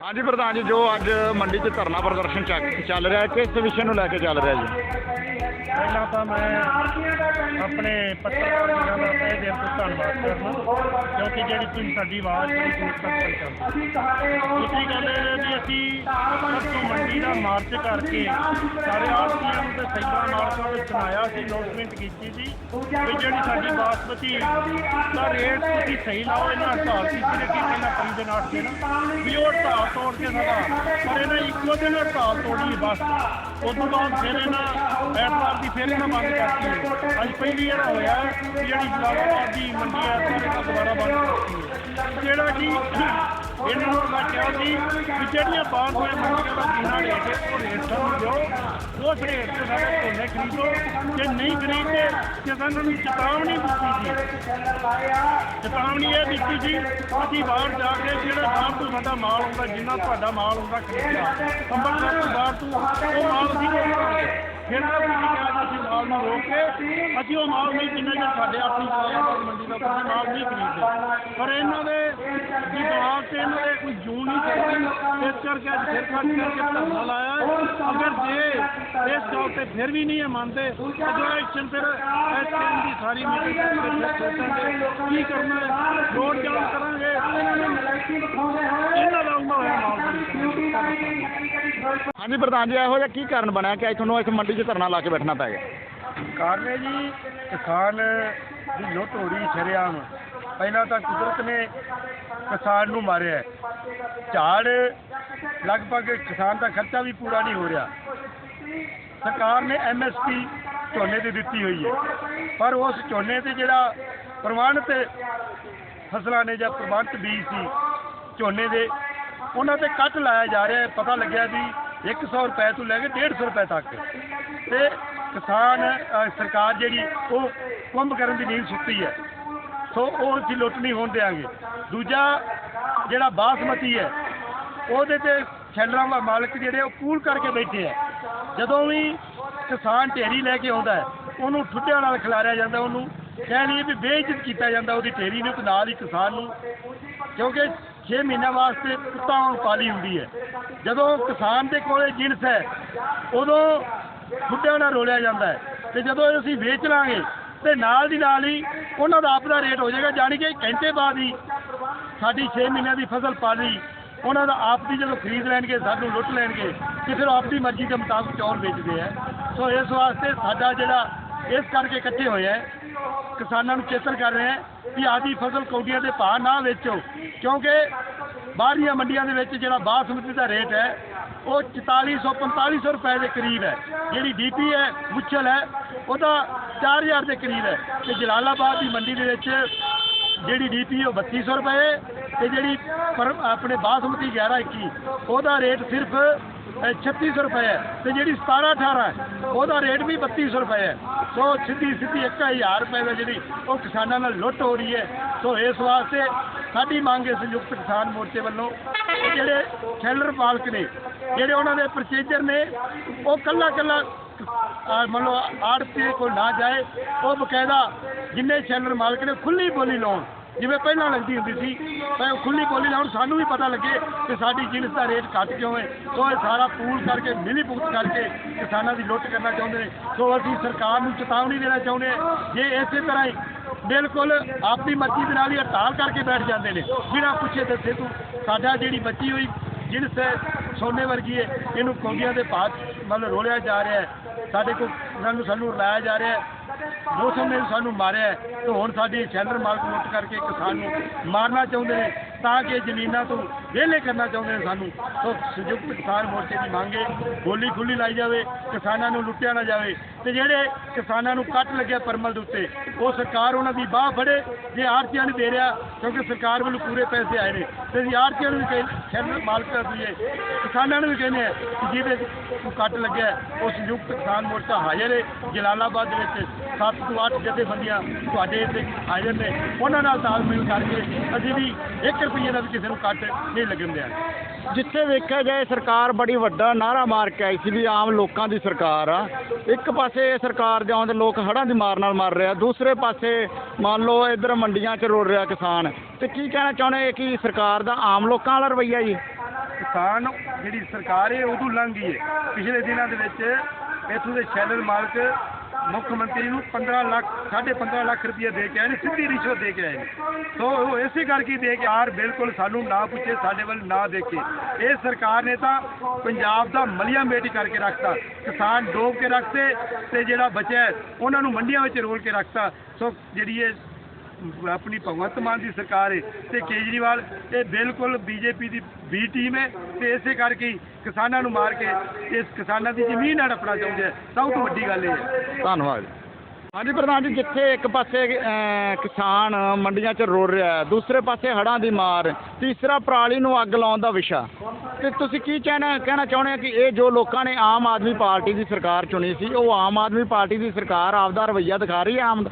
ਹਾਂਜੀ ਪ੍ਰਧਾਨ ਜੀ, ਜੋ ਅੱਜ ਮੰਡੀ 'ਚ ਧਰਨਾ ਪ੍ਰਦਰਸ਼ਨ ਚੱਕ- ਚੱਲ ਰਿਹਾ ਹੈ, ਕਿਸ ਵਿਸ਼ੇ ਨੂੰ ਲੈ ਕੇ ਚੱਲ ਰਿਹਾ ਜੀ? ਪਹਿਲਾਂ ਤਾਂ ਮੈਂ ਆਪਣੇ ਪੱਤਰਕਾਰ ਵੀਰਾਂ ਦਾ ਤਹਿ ਦਿਲ ਤੋਂ ਧੰਨਵਾਦ ਕਰਨਾ ਕਿਉਂਕਿ ਜਿਹੜੀ ਤੁਸੀਂ ਸਾਡੀ ਆਵਾਜ਼ ਬੜੀ ਦੂਰ ਤੱਕ ਪਹੁੰਚਾਉਂਦੇ ਦੂਸਰੀ ਗੱਲ ਅਸੀਂ ਪਰਸੋਂ ਮੰਡੀ ਦਾ ਮਾਰਚ ਕਰਕੇ ਸਾਰੇ ਆੜਤੀਆਂ ਨੂੰ ਤੇ ਸੈਂਟਰਾਂ ਮਾਲਕਾਂ ਨੂੰ ਸੁਣਾਇਆ ਸੀ ਅਨਾਉਂਸਮੈਂਟ ਕੀਤੀ ਸੀ ਵੀ ਜਿਹੜੀ ਸਾਡੀ ਬਾਸਮਤੀ ਦਾ ਰੇਟ ਤੁਸੀਂ ਸਹੀ ਲਾਓ, ਇਹਨਾਂ ਹੜਤਾਲ ਕੀਤੀ ਨੇ ਕਿ ਪਹਿਲਾਂ ਪੰਜ ਦਿਨ ਅੱਠ ਦਿਨ, ਵੀ ਉਹ ਹੜਤਾਲ ਤੋੜ ਕੇ ਸਾਡਾ, ਪਰ ਇਹਨਾਂ ਇੱਕੋ ਦਿਨ ਹੜਤਾਲ ਤੋੜੀ ਬਸ। ਉਸ ਤੋਂ ਬਾਅਦ ਫਿਰ ਇਹਨਾਂ ਐਤਵਾਰ ਦੀ ਫਿਰ ਇਹਨਾਂ ਬੰਦ ਕਰਤੀ ਅੱਜ ਪਹਿਲੀ ਵਾਰ ਹੋਇਆ ਹੈ ਜਿਹੜੀ ਜਲਾਲਾਬਾਦ ਦੀ ਮੰਡੀ ਹੈ ਇਹਨਾਂ ਦੁਬਾਰਾ ਬੰਦ ਕਰਤੀ ਜਿਹੜਾ ਕਿ ਇਹਨਾਂ ਨੂੰ ਮੈਂ ਕਿਹਾ ਸੀ ਵੀ ਜਿਹੜੀਆਂ ਬਾਹਰ ਦੀਆਂ ਮੰਡੀਆਂ ਦਾ ਜਿੰਨਾ ਰੇਟ ਹੈ, ਉਹ ਰੇਟ ਸਾਨੂੰ ਦਿਓ। ਉਸ ਰੇਟ ਤੇ ਸਾਡੇ ਝੋਨੇ ਖਰੀਦੋ। ਜੇ ਨਹੀਂ ਖਰੀਦਦੇ ਕਿਸਾਨਾਂ ਨੂੰ ਚੇਤਾਵਨੀ ਦਿੱਤੀ ਸੀ ਚੇਤਾਵਨੀ ਇਹ ਦਿੱਤੀ ਸੀ ਅਸੀਂ ਬਾਹਰ ਜਾ ਕੇ ਜਿਹੜਾ ਬਾਹਰ ਤੋਂ ਸਾਡਾ ਮਾਲ ਹੁੰਦਾ ਜਿੰਨਾ ਤੁਹਾਡਾ ਮਾਲ ਹੁੰਦਾ ਖਰੀਦਿਆ ਅੰਮ੍ਰਿਤਸਰ ਤੋਂ ਬਾਹਰ ਤੋਂ, ਉਹ ਮਾਲ ਅਸੀਂ ਰੋਕਾਂਗੇ ਫਿਰ ਤਾਂ ਤੁਸੀਂ ਕਿਹਾ ਮਾਲ ਨੂੰ ਰੋਕ ਕੇ ਅਸੀਂ ਉਹ ਮਾਲ ਨਹੀਂ ਜਿੰਨਾ ਚਿਰ ਸਾਡੇ ਆਪਣੀ ਜਲਾਲਾਬਾਦ ਮੰਡੀ ਦਾ ਕੋਈ ਮਾਲ ਨਹੀਂ ਖਰੀਦਦੇ। ਪਰ ਇਹਨਾਂ ਦੇ ਦਿਮਾਗ ਤੇ ਇਹਨਾਂ ਦੇ ਕੋਈ ਜੂਨ ਨਹੀਂ ਚੱਲਦੀ ਇਸ ਕਰਕੇ ਅੱਜ ਫਿਰ ਖੜ ਕਰਕੇ ਧਰਨਾ ਲਾਇਆ ਅਗਰ ਜੇ ਇਸ ਗੱਲ ਤੇ ਫਿਰ ਵੀ ਨਹੀਂ ਇਹ ਮੰਨਦੇ ਅਗਲਾ ਐਕਸ਼ਨ ਫਿਰ ਇਸ ਟਾਈਮ ਦੀ ਸਾਰੀ ਮੀਟਿੰਗ ਕੀ ਕਰਨਾ ਹੈ। ਰੋਡ ਜਾਮ ਕਰਾਂਗੇ। ਇਹਨਾਂ ਦਾ ਉਮਰ ਹੋਇਆ ਮਾਲ। ਬਣੀ ਹਾਂਜੀ ਪ੍ਰਧਾਨ ਜੀ, ਇਹੋ ਜਿਹਾ ਕੀ ਕਾਰਨ ਬਣਿਆ ਕਿ ਅੱਜ ਤੁਹਾਨੂੰ ਇਸ ਮੰਡੀ 'ਚ ਧਰਨਾ ਲਾ ਕੇ ਬੈਠਣਾ ਪੈ ਗਿਆ? ਕਾਰਨ ਹੈ ਜੀ, ਕਿਸਾਨ ਦੀ ਲੁੱਟ ਹੋ ਰਹੀ ਸ਼ਰੇਆਮ ਪਹਿਲਾਂ ਤਾਂ ਕੁਦਰਤ ਨੇ ਕਿਸਾਨ ਨੂੰ ਮਾਰਿਆ। ਝਾੜ, ਲਗਭਗ ਕਿਸਾਨ ਦਾ ਖਰਚਾ ਵੀ ਪੂਰਾ ਨਹੀਂ ਹੋ ਰਿਹਾ। ਸਰਕਾਰ ਨੇ ਐਮਐਸਪੀ ਝੋਨੇ ਦੀ ਦਿੱਤੀ ਹੋਈ ਹੈ। ਪਰ ਉਸ ਝੋਨੇ ਤੇ ਜਿਹੜਾ ਪ੍ਰਮਾਣਿਤ ਫਸਲਾਂ ਨੇ ਜਾਂ ਪ੍ਰਮਾਣਿਤ ਬੀਜ ਸੀ, ਝੋਨੇ ਦੇ ਉਹਨਾਂ ਤੇ ਕੱਟ ਲਾਇਆ ਜਾ ਰਿਹਾ ਹੈ, ਪਤਾ ਲੱਗਿਆ ਵੀ 100 ਰੁਪਏ ਤੋਂ ਲੈ ਕੇ 150 ਰੁਪਏ ਤੱਕ। ਤੇ ਕਿਸਾਨ ਸਰਕਾਰ ਜਿਹੜੀ, ਉਹ ਕੁੰਭ ਕਰਨ ਦੀ ਨੀਂਦ ਸੁੱਤੀ ਹੈ। ਸੋ ਉਹ ਅਸੀਂ ਲੁੱਟ ਨਹੀਂ ਹੋਣ ਦਿਆਂਗੇ। ਦੂਜਾ ਜਿਹੜਾ ਬਾਸਮਤੀ ਹੈ, ਉਹਦੇ ਤੇ ਛੱਲਰਾਂ ਦਾ ਮਾਲਕ ਜਿਹੜੇ, ਉਹ ਪੂਲ ਕਰਕੇ ਬੈਠੇ ਆ ਜਦੋਂ ਵੀ ਕਿਸਾਨ ਢੇਰੀ ਲੈ ਕੇ ਆਉਂਦਾ ਹੈ, ਉਹਨੂੰ ਠੁੱਡਿਆਂ ਨਾਲ ਖਿਲਾਰਿਆ ਜਾਂਦਾ, ਉਹਨੂੰ ਕਹਿ ਲਈਏ ਵੀ ਬੇਇੱਜ਼ਤ ਕੀਤਾ ਜਾਂਦਾ, ਉਹਦੀ ਢੇਰੀ ਨੂੰ ਤੇ ਨਾਲ ਹੀ ਕਿਸਾਨ ਨੂੰ। ਕਿਉਂਕਿ 6 ਮਹੀਨਿਆਂ ਵਾਸਤੇ ਕੁੱਤਾ ਪਾਲੀ ਹੁੰਦੀ ਹੈ। ਜਦੋਂ ਕਿਸਾਨ ਦੇ ਕੋਲੇ ਜਿਣਸ ਹੈ, ਉਦੋਂ ਬੁੱਢਿਆਂ ਨਾਲ ਰੋਲਿਆ ਜਾਂਦਾ ਹੈ ਤੇ ਜਦੋਂ ਅਸੀਂ ਵੇਚ ਲਾਂਗੇ ਤੇ ਨਾਲ ਦੀ ਨਾਲ ਹੀ ਉਹਨਾਂ ਦਾ ਆਪਦਾ ਰੇਟ ਹੋ ਜਾਏਗਾ, ਜਾਣੀ ਕਿ ਘੰਟੇ ਬਾਅਦ ਹੀ ਸਾਡੀ 6 ਮਹੀਨਿਆਂ ਦੀ ਫਸਲ ਪਾਲੀ, ਉਹਨਾਂ ਦਾ ਆਪ ਦੀ ਜਦੋਂ ਖਰੀਦ ਲੈਣਗੇ ਸਾਨੂੰ ਲੁੱਟ ਲੈਣਗੇ ਤੇ ਫਿਰ ਆਪਦੀ ਮਰਜ਼ੀ ਦੇ ਮੁਤਾਬਕ ਚੌਲ ਵੇਚਦੇ ਆ ਸੋ ਇਸ ਵਾਸਤੇ ਸਾਡਾ ਜਿਹੜਾ ਇਸ ਕਰਕੇ ਇਕੱਠੇ ਹੋਏ ਆ ਕਿਸਾਨਾਂ ਨੂੰ ਚੇਤਨ ਕਰ ਰਹੇ ਆ ਕਿ ਆਦੀ ਫਸਲ ਕੌਡੀਆਂ ਦੇ ਭਾਅ ਨਾ ਵੇਚੋ। ਕਿਉਂਕਿ ਬਾਹਰੀਆਂ ਮੰਡੀਆਂ ਦੇ ਵਿੱਚ ਜਿਹੜਾ ਬਾਸਮਤੀ ਦਾ ਰੇਟ ਹੈ, ਉਹ 4400 4500 ਰੁਪਏ ਦੇ ਕਰੀਬ ਹੈ। ਜਿਹੜੀ ਡੀਪੀ ਹੈ, ਮੁੱਛਲ ਹੈ, ਉਹਦਾ 4000 ਦੇ ਕਰੀਬ ਹੈ। ਤੇ ਜਲਾਲਾਬਾਦ ਦੀ ਮੰਡੀ ਦੇ ਵਿੱਚ ਜਿਹੜੀ ਡੀਪੀ ਉਹ 3200 ਰੁਪਏ ਤੇ ਜਿਹੜੀ ਪਰ ਆਪਣੇ ਬਾਸਮਤੀ 1121 ਉਹਦਾ ਰੇਟ ਸਿਰਫ 3600 ਰੁਪਏ ਹੈ ਤੇ ਜਿਹੜੀ 17 18 ਹੈ, ਉਹਦਾ ਰੇਟ ਵੀ 3200 ਰੁਪਏ ਹੈ। ਸੋ ਸਿੱਧੀ ਸਿੱਧੀ 1000 ਰੁਪਏ ਦਾ ਜਿਹੜੀ ਉਹ ਕਿਸਾਨਾਂ ਨਾਲ ਲੁੱਟ ਹੋ ਰਹੀ ਹੈ। ਸੋ ਇਸ ਵਾਸਤੇ ਸਾਡੀ ਮੰਗ ਹੈ ਸੰਯੁਕਤ ਕਿਸਾਨ ਮੋਰਚੇ ਵੱਲੋਂ ਜਿਹੜੇ ਸ਼ੈਲਰ ਮਾਲਕ ਨੇ, ਜਿਹੜੇ ਉਹਨਾਂ ਦੇ ਪ੍ਰੋਸੀਜਰ ਨੇ, ਉਹ ਕੱਲਾ ਕੱਲਾ ਆ ਮੰਨ ਲਓ ਆੜਤੀ ਕੋਲ ਨਾ ਜਾਏ, ਉਹ ਬਕਾਇਦਾ ਜਿੰਨੇ ਸ਼ੈਲਰ ਮਾਲਕ ਨੇ ਖੁੱਲੀ ਬੋਲੀ ਲਾਉਣ। ਜਿਵੇਂ ਪਹਿਲਾਂ ਲੱਗਦੀ ਹੁੰਦੀ ਸੀ ਪਰ ਉਹ ਖੁੱਲੀ ਬੋਲੀ ਲਾਉਣ ਸਾਨੂੰ ਵੀ ਪਤਾ ਲੱਗੇ ਕਿ ਸਾਡੀ ਜਿਣਸ ਦਾ ਰੇਟ ਘੱਟ ਕਿਉਂ ਹੈ। ਸੋ ਇਹ ਸਾਰਾ ਪੂਲ ਕਰਕੇ ਮਿਲੀ ਭੁਗਤ ਕਰਕੇ ਕਿਸਾਨਾਂ ਦੀ ਲੁੱਟ ਕਰਨਾ ਚਾਹੁੰਦੇ ਨੇ। ਸੋ ਅਸੀਂ ਸਰਕਾਰ ਨੂੰ ਚੇਤਾਵਨੀ ਦੇਣਾ ਚਾਹੁੰਦੇ ਹਾਂ ਜੇ ਇਸੇ ਤਰ੍ਹਾਂ ਹੀ ਬਿਲਕੁਲ ਆਪਣੀ ਮਰਜ਼ੀ ਦੇ ਨਾਲ ਹੀ ਹੜਤਾਲ ਕਰਕੇ ਬੈਠ ਜਾਂਦੇ ਨੇ, ਬਿਨਾਂ ਪੁੱਛੇ ਦੱਸੇ ਤੂੰ, ਸਾਡਾ ਜਿਹੜੀ ਬੱਚੀ ਹੋਈ, ਜਿਨਸ ਸੋਨੇ ਵਰਗੀ ਹੈ, ਇਹਨੂੰ ਕੌਡੀਆਂ ਦੇ ਭਾਅ ਮਤਲਬ ਰੋਲਿਆ ਜਾ ਰਿਹਾ ਹੈ। ਸਾਡੇ ਕੋਲ ਉਹਨਾਂ ਨੂੰ ਸਾਨੂੰ ਰਲਾਇਆ ਜਾ ਰਿਹਾ ਹੈ। ਮੌਸਮ ਨੇ ਸਾਨੂੰ ਮਾਰਿਆ ਹੈ, ਤੇ ਹੁਣ ਸਾਡੀ ਸ਼ੈਲਰ ਮਾਲਕ ਲੁੱਟ ਕਰਕੇ ਕਿਸਾਨ ਨੂੰ ਮਾਰਨਾ ਚਾਹੁੰਦੇ ਨੇ। ਤਾਂ ਕਿ ਜ਼ਮੀਨਾਂ ਤੋਂ ਵਿਹਲੇ ਕਰਨਾ ਚਾਹੁੰਦੇ ਨੇ ਸਾਨੂੰ। ਸੋ ਸੰਯੁਕਤ ਕਿਸਾਨ ਮੋਰਚੇ ਦੀ ਮੰਗ ਹੈ, ਬੋਲੀ ਖੁੱਲੀ ਲਾਈ ਜਾਵੇ, ਕਿਸਾਨਾਂ ਨੂੰ ਲੁੱਟਿਆ ਨਾ ਜਾਵੇ। ਤੇ ਜਿਹੜੇ ਕਿਸਾਨਾਂ ਨੂੰ ਕੱਟ ਲੱਗਿਆ ਪਰਮਲ ਦੇ ਉੱਤੇ, ਉਹ ਸਰਕਾਰ ਉਹਨਾਂ ਦੀ ਬਾਹ ਫੜੇ, ਜੇ ਆੜਤੀਆਂ ਨੂੰ ਦੇ ਰਿਹਾ, ਕਿਉਂਕਿ ਸਰਕਾਰ ਵੱਲੋਂ ਪੂਰੇ ਪੈਸੇ ਆਏ ਨੇ। ਤੇ ਅਸੀਂ ਆੜਤੀਆਂ ਨੂੰ ਵੀ ਕਹਿੰਦੇ ਸ਼ੈਲਰ ਮਾਲਕ ਦਈਏ ਕਿਸਾਨਾਂ ਨੂੰ ਵੀ ਕਹਿੰਦੇ ਆ ਕਿ ਜਿਹਦੇ ਨੂੰ ਕੱਟ ਲੱਗਿਆ, ਉਹ ਸੰਯੁਕਤ ਕਿਸਾਨ ਮੋਰਚਾ ਹਾਜ਼ਰ ਹੈ। ਜਲਾਲਾਬਾਦ ਦੇ ਵਿੱਚ 7 ਤੋਂ 8 ਜਥੇਬੰਦੀਆਂ ਤੁਹਾਡੇ ਇੱਥੇ ਹਾਜ਼ਰ ਨੇ। ਉਹਨਾਂ ਨਾਲ ਤਾਲਮੇਲ ਕਰਕੇ ਅਸੀਂ ਵੀ ਇੱਕ ਰੁਪਈਏ ਦਾ ਵੀ ਕਿਸੇ ਨੂੰ ਕੱਟ ਨਹੀਂ ਲੱਗਣ ਦਿਆਂਗੇ ਜਿੱਥੇ ਵੇਖਿਆ ਜਾਏ ਸਰਕਾਰ ਬੜੀ ਵੱਡਾ ਨਾਰਾ ਮਾਰ ਕੇ ਆਈ ਸੀ ਵੀ ਆਮ ਲੋਕਾਂ ਦੀ ਸਰਕਾਰ ਆ। ਇੱਕ ਪਾਸੇ ਸਰਕਾਰ ਦੇ ਆਉਂਦੇ ਲੋਕ ਹੜ੍ਹਾਂ ਦੀ ਮਾਰ ਨਾਲ ਮਰ ਰਿਹਾ ਦੂਸਰੇ ਪਾਸੇ ਮੰਨ ਲਓ ਇੱਧਰ ਮੰਡੀਆਂ 'ਚ ਰੋੜ ਰਿਹਾ ਕਿਸਾਨ। ਤੇ ਕੀ ਕਹਿਣਾ ਚਾਹੁੰਦੇ ਕਿ ਸਰਕਾਰ ਦਾ ਆਮ ਲੋਕਾਂ ਵਾਲਾ ਰਵੱਈਆ ਜੀ? ਕਿਸਾਨ ਜਿਹੜੀ ਸਰਕਾਰ ਹੈ ਉਦੋਂ ਲੰਘ ਗਈ ਹੈ। ਪਿਛਲੇ ਦਿਨਾਂ ਦੇ ਵਿੱਚ ਇੱਥੋਂ ਦੇ ਸ਼ੈਲਰ ਮਾਲਕ ਮੁੱਖ ਮੰਤਰੀ ਨੂੰ 15 ਲੱਖ 15.5 ਲੱਖ ਰੁਪਏ ਦੇ ਕੇ ਆਏ ਨੇ, ਸਿੱਧੀ ਰਿਸ਼ਵਤ ਦੇ ਕੇ ਆਏ ਨੇ। ਸੋ ਉਹ ਇਸੇ ਕਰਕੇ ਦੇ ਕੇ ਆਰ ਬਿਲਕੁਲ ਸਾਨੂੰ ਨਾ ਪੁੱਛੇ, ਸਾਡੇ ਵੱਲ ਨਾ ਦੇਖੇ। ਇਹ ਸਰਕਾਰ ਨੇ ਤਾਂ ਪੰਜਾਬ ਦਾ ਮਲੀਆ ਮੇਟੀ ਕਰਕੇ ਰੱਖਤਾ। ਕਿਸਾਨ ਡੋਬ ਕੇ ਰੱਖਤੇ ਤੇ ਜਿਹੜਾ ਬਚਿਆ ਉਹਨਾਂ ਨੂੰ ਮੰਡੀਆਂ ਵਿੱਚ ਰੋਲ ਕੇ ਰੱਖਤਾ। ਸੋ ਜਿਹੜੀ ਇਹ ਆਪਣੀ ਭਗਵੰਤ ਮਾਨ ਦੀ ਸਰਕਾਰ ਹੈ ਤੇ ਕੇਜਰੀਵਾਲ ਇਹ ਬਿਲਕੁਲ ਬੀਜੇਪੀ ਦੀ ਬੀ ਟੀਮ ਹੈ ਤੇ ਇਸੇ ਕਰਕੇ ਕਿਸਾਨਾਂ ਨੂੰ ਮਾਰ ਕੇ ਇਸ ਕਿਸਾਨਾਂ ਦੀ ਜ਼ਮੀਨ ਹੜਪਣਾ ਚਾਹੁੰਦੇ ਆ। ਸਭ ਤੋਂ ਵੱਡੀ ਗੱਲ ਇਹ ਹੈ। ਧੰਨਵਾਦ। ਹਾਂਜੀ ਪ੍ਰਧਾਨ ਜੀ ਜਿੱਥੇ ਇੱਕ ਪਾਸੇ ਕਿਸਾਨ ਮੰਡੀਆਂ 'ਚ ਰੋੜ ਰਿਹਾ ਹੈ ਦੂਸਰੇ ਪਾਸੇ ਹੜ੍ਹਾਂ ਦੀ ਮਾਰ ਤੀਸਰਾ ਪਰਾਲੀ ਨੂੰ ਅੱਗ ਲਾਉਣ ਦਾ ਵਿਸ਼ਾ। ਤੇ ਤੁਸੀਂ ਕੀ ਕਹਿਣਾ ਕਹਿਣਾ ਚਾਹੁੰਦੇ ਆ ਕਿ ਇਹ ਜੋ ਲੋਕਾਂ ਨੇ ਆਮ ਆਦਮੀ ਪਾਰਟੀ ਦੀ ਸਰਕਾਰ ਚੁਣੀ ਸੀ ਉਹ ਆਮ ਆਦਮੀ ਪਾਰਟੀ ਦੀ ਸਰਕਾਰ ਆਪਦਾ ਰਵੱਈਆ ਦਿਖਾ ਰਹੀ ਹੈ ਆਮ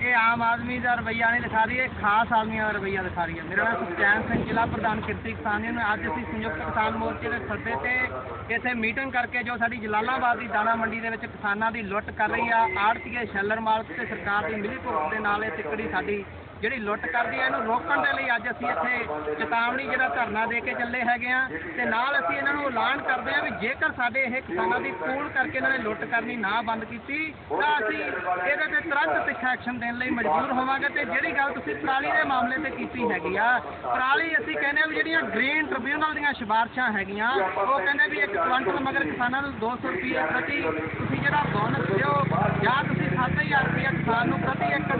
ਇਹ ਆਮ ਆਦਮੀ ਦਾ ਰਵੱਈਆ ਨਹੀਂ ਦਿਖਾ ਰਹੀ ਹੈ ਖਾਸ ਆਦਮੀਆਂ ਦਾ ਰਵੱਈਆ ਦਿਖਾ ਰਹੀ ਹੈ। ਮੇਰਾ ਨਾਮ ਸੁਖਚੈਨ ਸਿੰਘ, ਜ਼ਿਲ੍ਹਾ ਪ੍ਰਧਾਨ ਕਿਰਤੀ ਕਿਸਾਨ ਯੂਨੀਅਨ। ਅੱਜ ਅਸੀਂ ਸੰਯੁਕਤ ਕਿਸਾਨ ਮੋਰਚੇ ਦੇ ਸੱਦੇ ਤੇ ਇੱਥੇ ਮੀਟਿੰਗ ਕਰਕੇ ਜੋ ਸਾਡੀ ਜਲਾਲਾਬਾਦ ਦੀ ਦਾਣਾ ਮੰਡੀ ਦੇ ਵਿੱਚ ਕਿਸਾਨਾਂ ਦੀ ਲੁੱਟ ਕਰ ਰਹੀ ਆ, ਆੜਤੀਏ ਸ਼ੈਲਰ ਮਾਲਕ ਤੇ ਸਰਕਾਰ ਦੀ ਮਿਲੀ ਭੁਗਤ ਦੇ ਨਾਲ ਇਹ ਤਿੱਕੜੀ ਸਾਡੀ ਜਿਹੜੀ ਲੁੱਟ ਕਰਦੀ ਹੈ ਇਹਨੂੰ ਰੋਕਣ ਦੇ ਲਈ ਅੱਜ ਅਸੀਂ ਇੱਥੇ ਚੇਤਾਵਨੀ ਜਿਹੜਾ ਧਰਨਾ ਦੇ ਕੇ ਚੱਲੇ ਹੈਗੇ ਆ। ਤੇ ਨਾਲ ਅਸੀਂ ਇਹਨਾਂ ਨੂੰ ਐਲਾਨ ਕਰਦੇ ਆ ਵੀ ਜੇਕਰ ਸਾਡੇ ਇਹ ਕਿਸਾਨਾਂ ਦੀ ਕੂਲ ਕਰਕੇ ਇਹਨਾਂ ਨੇ ਲੁੱਟ ਕਰਨੀ ਨਾ ਬੰਦ ਕੀਤੀ, ਤਾਂ ਅਸੀਂ ਇਹਦੇ ਤੇ ਤੁਰੰਤ ਤਿੱਖਾ ਐਕਸ਼ਨ ਦੇਣ ਲਈ ਮਜਬੂਰ ਹੋਵਾਂਗੇ। ਤੇ ਜਿਹੜੀ ਗੱਲ ਤੁਸੀਂ ਪਰਾਲੀ ਦੇ ਮਾਮਲੇ ਤੇ ਕੀਤੀ ਹੈਗੀ ਆ, ਪਰਾਲੀ ਅਸੀਂ ਕਹਿੰਦੇ ਆ ਵੀ ਜਿਹੜੀਆਂ ਗ੍ਰੀਨ ਟ੍ਰਿਬਿਊਨਲ ਦੀਆਂ ਸਿਫਾਰਸ਼ਾਂ ਹੈਗੀਆਂ, ਉਹ ਕਹਿੰਦੇ ਵੀ ਇੱਕ ਕੁਆਂਟਲ ਮਗਰ ਕਿਸਾਨਾਂ ਨੂੰ 200 ਰੁਪਏ ਪ੍ਰਤੀ ਤੁਸੀਂ ਜਿਹੜਾ ਬੋਨਸ ਦਿਓ, ਜਾਂ ਤੁਸੀਂ 7000 ਰੁਪਏ ਕਿਸਾਨ ਨੂੰ ਪ੍ਰਤੀ ਏਕੜ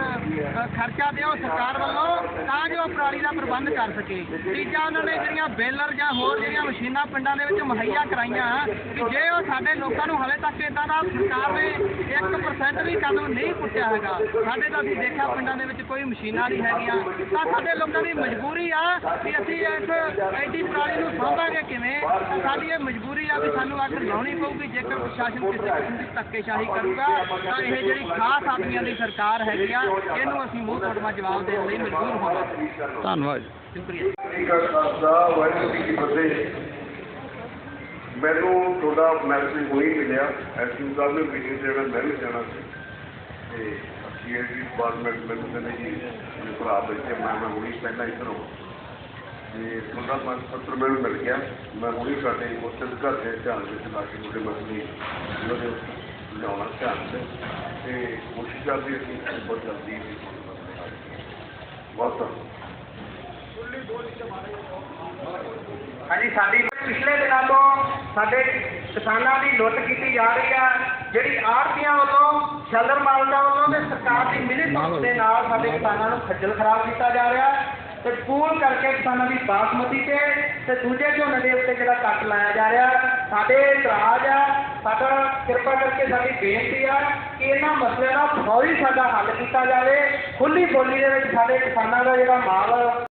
ਖਰਚਾ ਦਿਓ ਸਰਕਾਰ ਵੱਲੋਂ, ਤਾਂ ਜੋ ਪਰਾਲੀ ਦਾ ਪ੍ਰਬੰਧ ਕਰ ਸਕੇ। ਤੀਜਾ ਉਹਨਾਂ ਨੇ ਜਿਹੜੀਆਂ ਬੇਲਰ ਜਾਂ ਹੋਰ ਜਿਹੜੀਆਂ ਮਸ਼ੀਨਾਂ ਪਿੰਡਾਂ ਦੇ ਵਿੱਚ ਮੁਹੱਈਆ ਕਰਾਈਆਂ, ਕਿ ਜੇ ਉਹ ਸਾਡੇ ਲੋਕਾਂ ਨੂੰ ਹਲੇ ਤੱਕ ਇਦਾਂ ਦਾ ਸਰਕਾਰ ਨੇ 1% ਵੀ ਕਦਮ ਨਹੀਂ ਪੁੱਟਿਆ ਹੈਗਾ, ਸਾਡੇ ਤਾਂ ਅਸੀਂ ਦੇਖਿਆ ਪਿੰਡਾਂ ਦੇ ਵਿੱਚ ਕੋਈ ਮਸ਼ੀਨਾਂ ਨਹੀਂ ਹੈਗੀਆਂ, ਤਾਂ ਸਾਡੇ ਲੋਕਾਂ ਦੀ ਮਜਬੂਰੀ ਆ ਕਿ ਅਸੀਂ ਇਸ ਐਡੀ ਪਰਾਲੀ ਨੂੰ ਸਾਂਭਾਂਗੇ ਕਿਵੇਂ? ਸਾਡੀ ਇਹ ਮਜਬੂਰੀ ਆ ਵੀ ਸਾਨੂੰ ਅੱਗ ਲਾਉਣੀ ਪਊਗੀ, ਜੇਕਰ ਪ੍ਰਸ਼ਾਸਨ ਕਿਸੇ ਕਿਸਮ ਦੀ ਧੱਕੇਸ਼ਾਹੀ ਕਰੂਗਾ, ਤਾਂ ਇਹ ਜਿਹੜੀ ਖਾਸ ਆਦਮੀਆਂ ਦੀ ਸਰਕਾਰ ਹੈਗੀ ਆ ਇਹਨੂੰ ਅਸੀਂ ਮੂੰਹ ਤੋੜਵਾ ਜਵਾਬ ਦੇਣ ਲਈ ਮਜਬੂਰ ਹੋਵਾਂਗੇ। ਧੰਨਵਾਦ ਸ਼ੁਕਰੀਆ। ਮੈਨੂੰ ਤੁਹਾਡਾ ਮੈਸੇਜ ਹੋਈ ਮਿਲਿਆ ਐਸਪੀ ਸਾਹਿਬ ਨੇ ਮੀਟਿੰਗ ਤੇ ਮੈਂ ਵੀ ਜਾਣਾ ਸੀ। ਤੇ ਸੀਐਸਡੀ ਡਿਪਾਰਟਮੈਂਟ ਮੈਨੂੰ ਕਹਿੰਦੇ ਜੀ ਮੇਰੇ ਭਰਾ ਬੈਠੇ ਮੈਂ ਮੈਂ ਹੁਣੀ ਪਹਿਲਾਂ ਇੱਧਰੋਂ ਤੇ ਤੁਹਾਡਾ ਮੰਗ ਪੱਤਰ ਮੈਨੂੰ ਮਿਲ ਗਿਆ। ਮੈਂ ਹੁਣੀ ਸਾਡੇ ਉੱਚ ਘਰ ਦੇ ਧਿਆਨ ਵਿੱਚ ਲਾ ਕੇ ਤੁਹਾਡੇ ਮਸਲੇ ਉਹਦੇ ਲਿਆਉਣਾ ਧਿਆਨ ਤੇ ਤੇ ਕੋਸ਼ਿਸ਼ ਕਰਦੇ ਅਸੀਂ ਕਿ ਬਹੁਤ ਜਲਦੀ ਬਹੁਤ ਹਾਂਜੀ, ਸਾਡੀ ਪਿਛਲੇ ਦਿਨਾਂ ਤੋਂ ਸਾਡੇ ਕਿਸਾਨਾਂ ਦੀ ਲੁੱਟ ਕੀਤੀ ਜਾ ਰਹੀ ਆ। ਜਿਹੜੀ ਆੜਤੀਆਂ ਵੱਲੋਂ ਸ਼ੈਲਰ ਮਾਲਕਾਂ ਵੱਲੋਂ ਤੇ ਸਰਕਾਰ ਦੀ ਮਿਲੀ ਭੁਗਤ ਦੇ ਨਾਲ ਸਾਡੇ ਕਿਸਾਨਾਂ ਨੂੰ ਖੱਜਲ ਖਰਾਬ ਕੀਤਾ ਜਾ ਰਿਹਾ। ਤੇ ਪੂਲ ਕਰਕੇ ਕਿਸਾਨਾਂ ਦੀ ਬਾਸਮਤੀ ਤੇ ਤੇ ਦੂਜੇ ਝੋਨੇ ਦੇ ਉੱਤੇ ਜਿਹੜਾ ਕੱਟ ਲਾਇਆ ਜਾ ਰਿਹਾ। ਸਾਡੇ ਇਤਰਾਜ਼ ਆ ਸਾਡਾ ਕਿਰਪਾ ਕਰਕੇ ਸਾਡੀ ਬੇਨਤੀ ਆ ਕਿ ਇਹਨਾਂ ਮਸਲਿਆਂ ਦਾ ਫੌਰੀ ਸਾਡਾ ਹੱਲ ਕੀਤਾ ਜਾਵੇ ਖੁੱਲੀ ਬੋਲੀ ਦੇ ਵਿੱਚ ਸਾਡੇ ਕਿਸਾਨਾਂ ਦਾ ਜਿਹੜਾ ਮਾਲ